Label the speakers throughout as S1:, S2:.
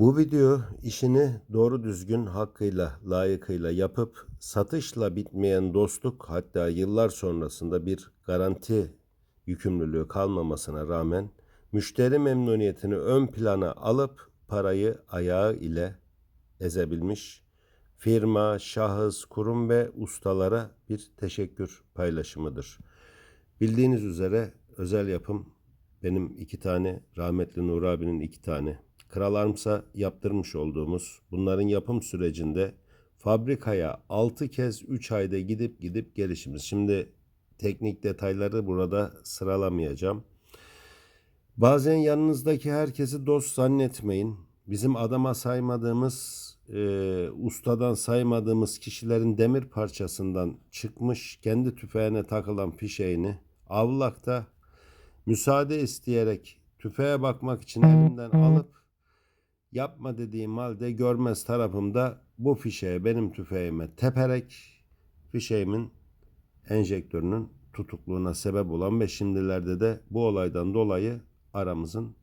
S1: Bu video işini doğru düzgün hakkıyla, layıkıyla yapıp satışla bitmeyen dostluk hatta yıllar sonrasında bir garanti yükümlülüğü kalmamasına rağmen müşteri memnuniyetini ön plana alıp parayı ayağı ile ezebilmiş firma, şahıs, kurum ve ustalara bir teşekkür paylaşımıdır. Bildiğiniz üzere özel yapım benim iki tane, rahmetli Nur abinin iki tane. Kral yaptırmış olduğumuz bunların yapım sürecinde fabrikaya 6 kez 3 ayda gidip gidip gelişimiz. Şimdi teknik detayları burada sıralamayacağım. Bazen yanınızdaki herkesi dost zannetmeyin. Bizim adama saymadığımız, e, ustadan saymadığımız kişilerin demir parçasından çıkmış kendi tüfeğine takılan fişeğini avlakta müsaade isteyerek tüfeğe bakmak için elimden alıp yapma dediğim halde görmez tarafımda bu fişeği benim tüfeğime teperek fişeğimin enjektörünün tutukluğuna sebep olan ve şimdilerde de bu olaydan dolayı aramızın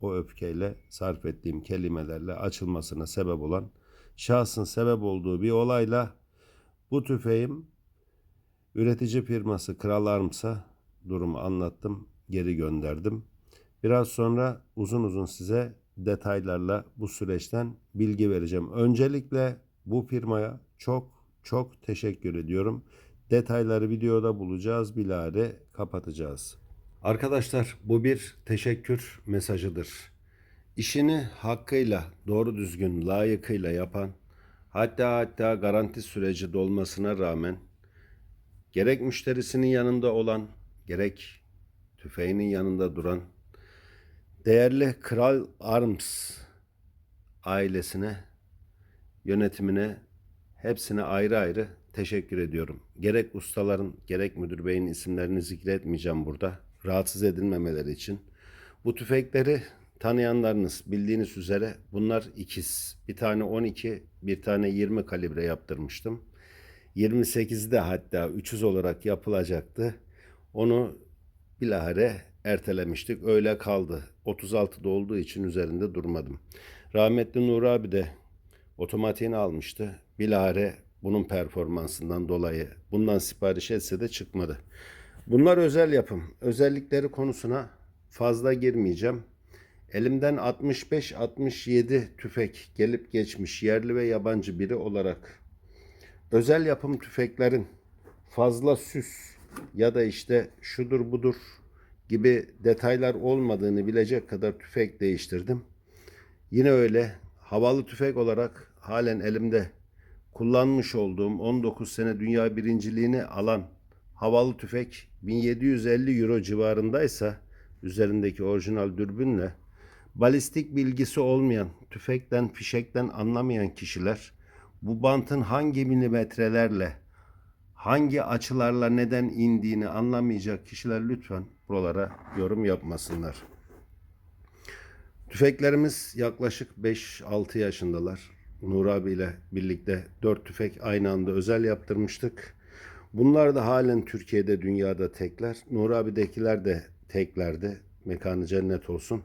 S1: o öfkeyle sarf ettiğim kelimelerle açılmasına sebep olan şahsın sebep olduğu bir olayla bu tüfeğim üretici firması Kral Arms'a durumu anlattım, geri gönderdim. Biraz sonra uzun uzun size detaylarla bu süreçten bilgi vereceğim. Öncelikle bu firmaya çok çok teşekkür ediyorum. Detayları videoda bulacağız. Bilare kapatacağız. Arkadaşlar bu bir teşekkür mesajıdır. İşini hakkıyla, doğru düzgün, layıkıyla yapan, hatta hatta garanti süreci dolmasına rağmen gerek müşterisinin yanında olan, gerek tüfeğinin yanında duran değerli Kral Arms ailesine, yönetimine, hepsine ayrı ayrı teşekkür ediyorum. Gerek ustaların, gerek müdür beyin isimlerini zikretmeyeceğim burada. Rahatsız edilmemeleri için. Bu tüfekleri tanıyanlarınız bildiğiniz üzere bunlar ikiz. Bir tane 12, bir tane 20 kalibre yaptırmıştım. 28'i de hatta 300 olarak yapılacaktı. Onu bilahare ertelemiştik. Öyle kaldı. 36'da olduğu için üzerinde durmadım. Rahmetli Nur abi de otomatiğini almıştı. Bilahare bunun performansından dolayı bundan sipariş etse de çıkmadı. Bunlar özel yapım. Özellikleri konusuna fazla girmeyeceğim. Elimden 65-67 tüfek gelip geçmiş yerli ve yabancı biri olarak özel yapım tüfeklerin fazla süs ya da işte şudur budur gibi detaylar olmadığını bilecek kadar tüfek değiştirdim. Yine öyle havalı tüfek olarak halen elimde kullanmış olduğum 19 sene dünya birinciliğini alan havalı tüfek 1750 euro civarındaysa üzerindeki orijinal dürbünle balistik bilgisi olmayan, tüfekten, fişekten anlamayan kişiler bu bantın hangi milimetrelerle, hangi açılarla neden indiğini anlamayacak kişiler lütfen buralara yorum yapmasınlar. Tüfeklerimiz yaklaşık 5-6 yaşındalar. Nur abiyle birlikte 4 tüfek aynı anda özel yaptırmıştık. Bunlar da halen Türkiye'de, dünyada tekler. Nur abidekiler de teklerdi. Mekanı cennet olsun.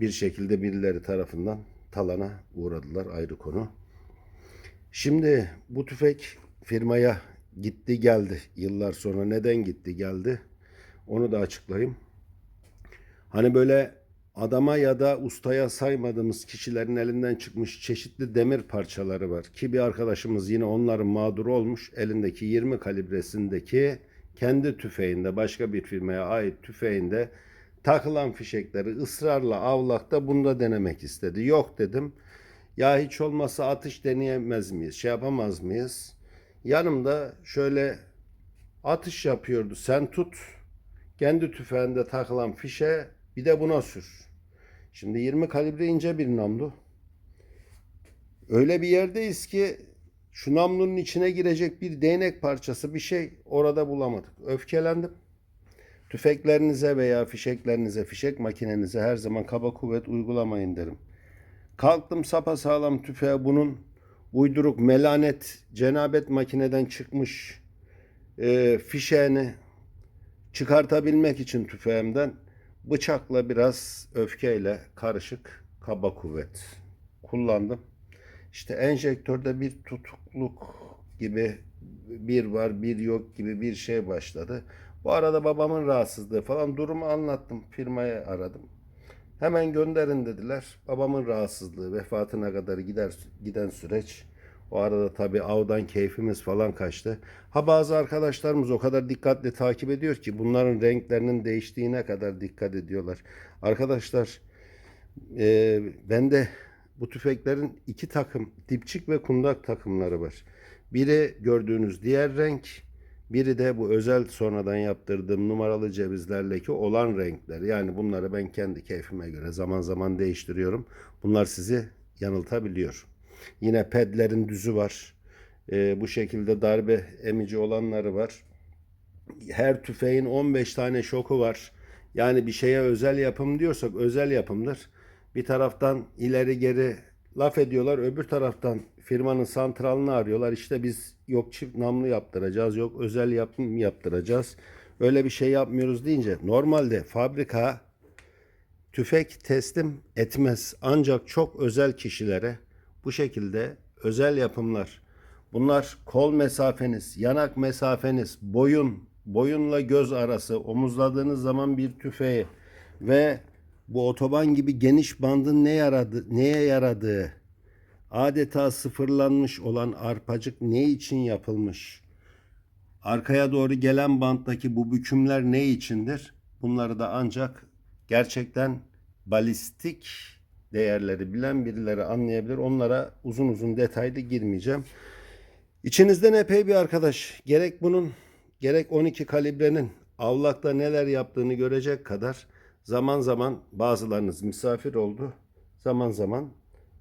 S1: Bir şekilde birileri tarafından talana uğradılar ayrı konu. Şimdi bu tüfek firmaya gitti geldi. Yıllar sonra neden gitti geldi? Onu da açıklayayım. Hani böyle adama ya da ustaya saymadığımız kişilerin elinden çıkmış çeşitli demir parçaları var. Ki bir arkadaşımız yine onların mağduru olmuş. Elindeki 20 kalibresindeki kendi tüfeğinde başka bir firmaya ait tüfeğinde takılan fişekleri ısrarla avlakta bunda denemek istedi. Yok dedim. Ya hiç olmazsa atış deneyemez miyiz? Şey yapamaz mıyız? Yanımda şöyle atış yapıyordu. Sen tut. Kendi tüfeğinde takılan fişe bir de buna sür. Şimdi 20 kalibre ince bir namlu. Öyle bir yerdeyiz ki şu namlunun içine girecek bir değnek parçası bir şey orada bulamadık. Öfkelendim. Tüfeklerinize veya fişeklerinize, fişek makinenize her zaman kaba kuvvet uygulamayın derim. Kalktım sapasağlam tüfeğe bunun uyduruk melanet cenabet makineden çıkmış e, fişeğini çıkartabilmek için tüfeğimden bıçakla biraz öfkeyle karışık kaba kuvvet kullandım. İşte enjektörde bir tutukluk gibi bir var bir yok gibi bir şey başladı. Bu arada babamın rahatsızlığı falan durumu anlattım. Firmayı aradım. Hemen gönderin dediler. Babamın rahatsızlığı vefatına kadar gider giden süreç. O arada tabii avdan keyfimiz falan kaçtı. Ha bazı arkadaşlarımız o kadar dikkatli takip ediyor ki bunların renklerinin değiştiğine kadar dikkat ediyorlar. Arkadaşlar e, bende bu tüfeklerin iki takım dipçik ve kundak takımları var. Biri gördüğünüz diğer renk, biri de bu özel sonradan yaptırdığım numaralı cevizlerleki olan renkler. Yani bunları ben kendi keyfime göre zaman zaman değiştiriyorum. Bunlar sizi yanıltabiliyor. Yine pedlerin düzü var. Ee, bu şekilde darbe emici olanları var. Her tüfeğin 15 tane şoku var. Yani bir şeye özel yapım diyorsak özel yapımdır. Bir taraftan ileri geri laf ediyorlar. Öbür taraftan firmanın santralını arıyorlar. İşte biz yok çift namlu yaptıracağız, yok özel yapım yaptıracağız. Öyle bir şey yapmıyoruz deyince normalde fabrika tüfek teslim etmez. Ancak çok özel kişilere bu şekilde özel yapımlar. Bunlar kol mesafeniz, yanak mesafeniz, boyun, boyunla göz arası, omuzladığınız zaman bir tüfeği ve bu otoban gibi geniş bandın ne yaradı, neye yaradığı, adeta sıfırlanmış olan arpacık ne için yapılmış? Arkaya doğru gelen banttaki bu bükümler ne içindir? Bunları da ancak gerçekten balistik değerleri bilen birileri anlayabilir. Onlara uzun uzun detaylı girmeyeceğim. İçinizden epey bir arkadaş gerek bunun gerek 12 kalibrenin avlakta neler yaptığını görecek kadar zaman zaman bazılarınız misafir oldu. Zaman zaman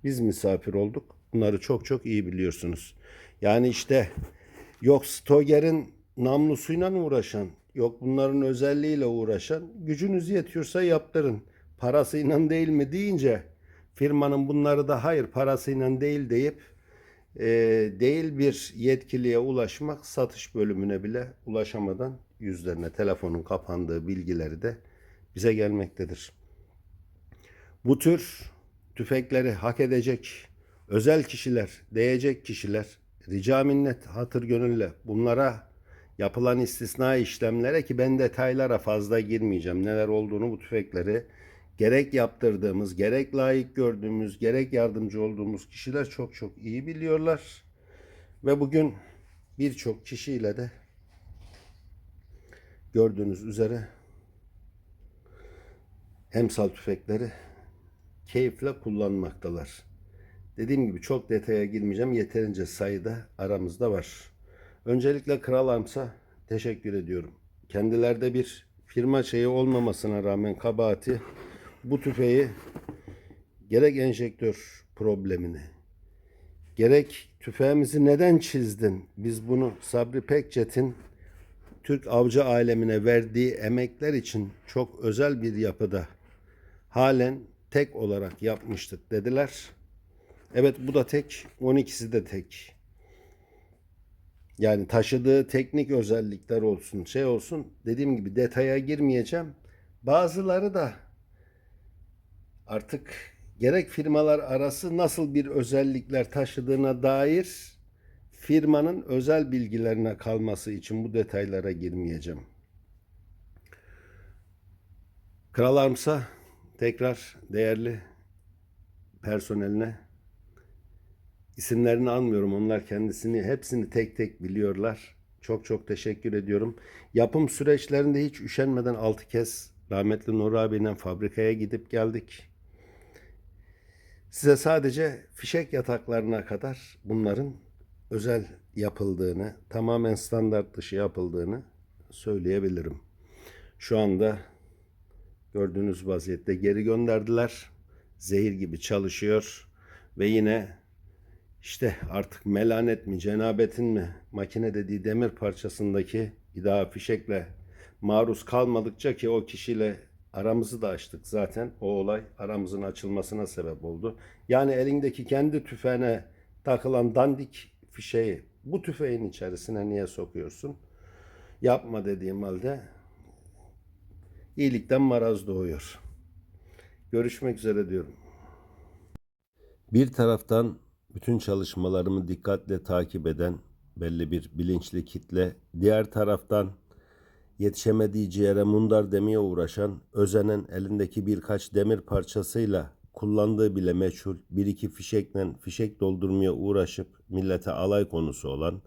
S1: biz misafir olduk. Bunları çok çok iyi biliyorsunuz. Yani işte yok Stoger'in namlusuyla uğraşan, yok bunların özelliğiyle uğraşan, gücünüz yetiyorsa yaptırın. Parasıyla değil mi deyince firmanın bunları da hayır parasıyla değil deyip e, değil bir yetkiliye ulaşmak satış bölümüne bile ulaşamadan yüzlerine telefonun kapandığı bilgileri de bize gelmektedir. Bu tür tüfekleri hak edecek özel kişiler, değecek kişiler rica minnet hatır gönülle bunlara yapılan istisna işlemlere ki ben detaylara fazla girmeyeceğim. Neler olduğunu bu tüfekleri gerek yaptırdığımız, gerek layık gördüğümüz, gerek yardımcı olduğumuz kişiler çok çok iyi biliyorlar. Ve bugün birçok kişiyle de gördüğünüz üzere emsal tüfekleri keyifle kullanmaktalar. Dediğim gibi çok detaya girmeyeceğim. Yeterince sayıda aramızda var. Öncelikle Kral Arms'a teşekkür ediyorum. Kendilerde bir firma şeyi olmamasına rağmen kabahati bu tüfeği gerek enjektör problemini gerek tüfeğimizi neden çizdin? Biz bunu Sabri Pekçet'in Türk avcı alemine verdiği emekler için çok özel bir yapıda halen tek olarak yapmıştık dediler. Evet bu da tek, 12'si de tek. Yani taşıdığı teknik özellikler olsun, şey olsun. Dediğim gibi detaya girmeyeceğim. Bazıları da artık gerek firmalar arası nasıl bir özellikler taşıdığına dair firmanın özel bilgilerine kalması için bu detaylara girmeyeceğim. Kral Arms'a tekrar değerli personeline isimlerini almıyorum. Onlar kendisini hepsini tek tek biliyorlar. Çok çok teşekkür ediyorum. Yapım süreçlerinde hiç üşenmeden 6 kez rahmetli Nur abiyle fabrikaya gidip geldik. Size sadece fişek yataklarına kadar bunların özel yapıldığını, tamamen standart dışı yapıldığını söyleyebilirim. Şu anda gördüğünüz vaziyette geri gönderdiler. Zehir gibi çalışıyor ve yine işte artık melanet mi, cenabetin mi, makine dediği demir parçasındaki bir daha fişekle maruz kalmadıkça ki o kişiyle aramızı da açtık zaten. O olay aramızın açılmasına sebep oldu. Yani elindeki kendi tüfeğine takılan dandik fişeği bu tüfeğin içerisine niye sokuyorsun? Yapma dediğim halde iyilikten maraz doğuyor. Görüşmek üzere diyorum. Bir taraftan bütün çalışmalarımı dikkatle takip eden belli bir bilinçli kitle, diğer taraftan yetişemediği ciğere mundar demeye uğraşan, özenen elindeki birkaç demir parçasıyla kullandığı bile meçhul bir iki fişekle fişek doldurmaya uğraşıp millete alay konusu olan,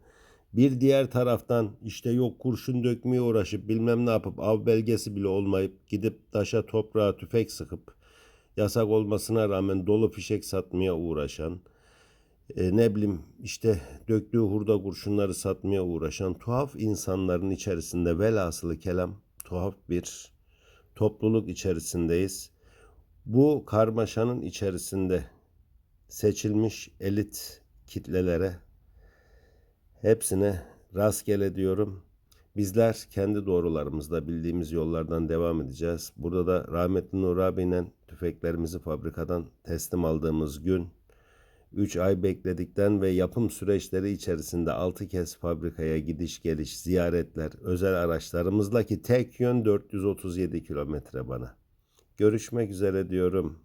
S1: bir diğer taraftan işte yok kurşun dökmeye uğraşıp bilmem ne yapıp av belgesi bile olmayıp gidip taşa toprağa tüfek sıkıp yasak olmasına rağmen dolu fişek satmaya uğraşan, e, ne bileyim işte döktüğü hurda kurşunları satmaya uğraşan tuhaf insanların içerisinde velhasılı kelam tuhaf bir topluluk içerisindeyiz. Bu karmaşanın içerisinde seçilmiş elit kitlelere hepsine rastgele diyorum. Bizler kendi doğrularımızda bildiğimiz yollardan devam edeceğiz. Burada da rahmetli Nur abiyle tüfeklerimizi fabrikadan teslim aldığımız gün 3 ay bekledikten ve yapım süreçleri içerisinde 6 kez fabrikaya gidiş geliş, ziyaretler, özel araçlarımızla ki tek yön 437 kilometre bana. Görüşmek üzere diyorum.